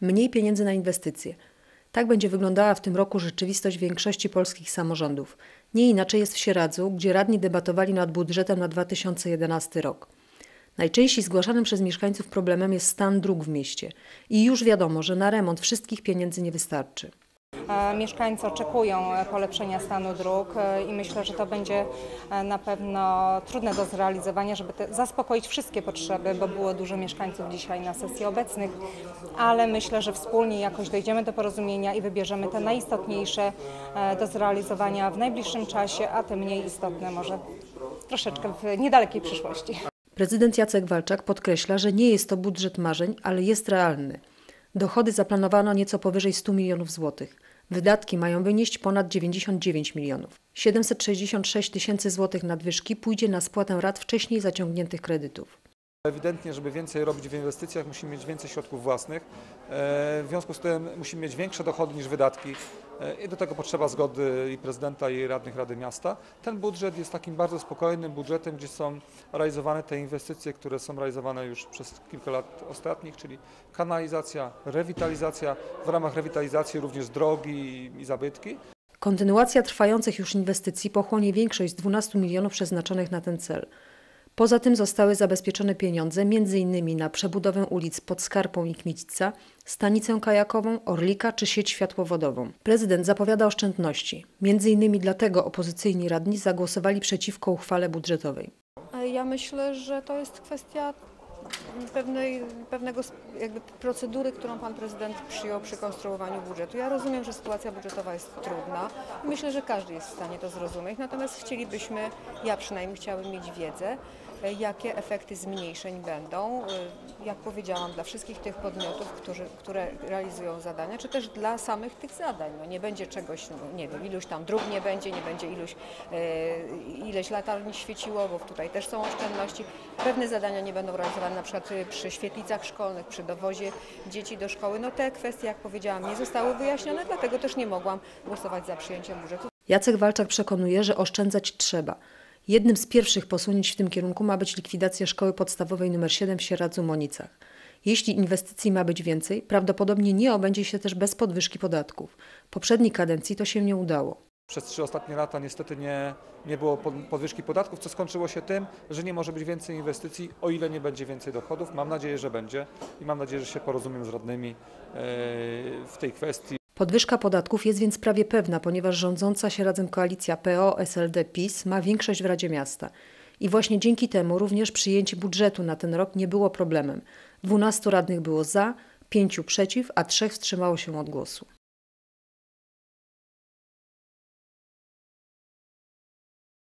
Mniej pieniędzy na inwestycje. Tak będzie wyglądała w tym roku rzeczywistość większości polskich samorządów. Nie inaczej jest w Sieradzu, gdzie radni debatowali nad budżetem na 2011 rok. Najczęściej zgłaszanym przez mieszkańców problemem jest stan dróg w mieście. I już wiadomo, że na remont wszystkich pieniędzy nie wystarczy. E, Mieszkańcy oczekują e, polepszenia stanu dróg e, i myślę, że to będzie na pewno trudne do zrealizowania, żeby te, zaspokoić wszystkie potrzeby, bo było dużo mieszkańców dzisiaj na sesji obecnych, ale myślę, że wspólnie jakoś dojdziemy do porozumienia i wybierzemy te najistotniejsze do zrealizowania w najbliższym czasie, a te mniej istotne może troszeczkę w niedalekiej przyszłości. Prezydent Jacek Walczak podkreśla, że nie jest to budżet marzeń, ale jest realny. Dochody zaplanowano nieco powyżej 100 milionów złotych. Wydatki mają wynieść ponad 99 milionów. 766 tysięcy złotych nadwyżki pójdzie na spłatę rat wcześniej zaciągniętych kredytów. Ewidentnie, żeby więcej robić w inwestycjach, musimy mieć więcej środków własnych. E, W związku z tym musimy mieć większe dochody niż wydatki E, i do tego potrzeba zgody i prezydenta i radnych Rady Miasta. Ten budżet jest takim bardzo spokojnym budżetem, gdzie są realizowane te inwestycje, które są realizowane już przez kilka lat ostatnich, czyli kanalizacja, rewitalizacja, w ramach rewitalizacji również drogi i- zabytki. Kontynuacja trwających już inwestycji pochłonie większość z 12 milionów przeznaczonych na ten cel. Poza tym zostały zabezpieczone pieniądze m.in. na przebudowę ulic pod Skarpą i Kmicica, stanicę kajakową, Orlika czy sieć światłowodową. Prezydent zapowiada oszczędności. M.in. dlatego opozycyjni radni zagłosowali przeciwko uchwale budżetowej. Ja myślę, że to jest kwestia pewnej, pewnego jakby procedury, którą pan prezydent przyjął przy konstruowaniu budżetu. Ja rozumiem, że sytuacja budżetowa jest trudna i myślę, że każdy jest w stanie to zrozumieć, natomiast chcielibyśmy, ja przynajmniej chciałabym mieć wiedzę, e, jakie efekty zmniejszeń będą, e, jak powiedziałam, dla wszystkich tych podmiotów, którzy, które realizują zadania, czy też dla samych tych zadań. No nie będzie czegoś, no nie wiem, iluś tam dróg nie będzie, nie będzie iluś, e, ileś latarni świeciło, bo tutaj też są oszczędności. Pewne zadania nie będą realizowane na przykład przy świetlicach szkolnych, przy dowozie dzieci do szkoły. No te kwestie, jak powiedziałam, nie zostały wyjaśnione, dlatego też nie mogłam głosować za przyjęciem budżetu. Jacek Walczak przekonuje, że oszczędzać trzeba. Jednym z pierwszych posunięć w tym kierunku ma być likwidacja szkoły podstawowej nr 7 w Sieradzu-Monicach. Jeśli inwestycji ma być więcej, prawdopodobnie nie obędzie się też bez podwyżki podatków. Poprzedniej kadencji to się nie udało. Przez trzy ostatnie lata niestety nie, nie było pod- podwyżki podatków, co skończyło się tym, że nie może być więcej inwestycji, o ile nie będzie więcej dochodów. Mam nadzieję, że będzie i mam nadzieję, że się porozumiem z radnymi e, w tej kwestii. Podwyżka podatków jest więc prawie pewna, ponieważ rządząca się razem koalicja PO, SLD, PiS ma większość w Radzie Miasta. I właśnie dzięki temu również przyjęcie budżetu na ten rok nie było problemem. 12 radnych było za, 5 przeciw, a 3 wstrzymało się od głosu.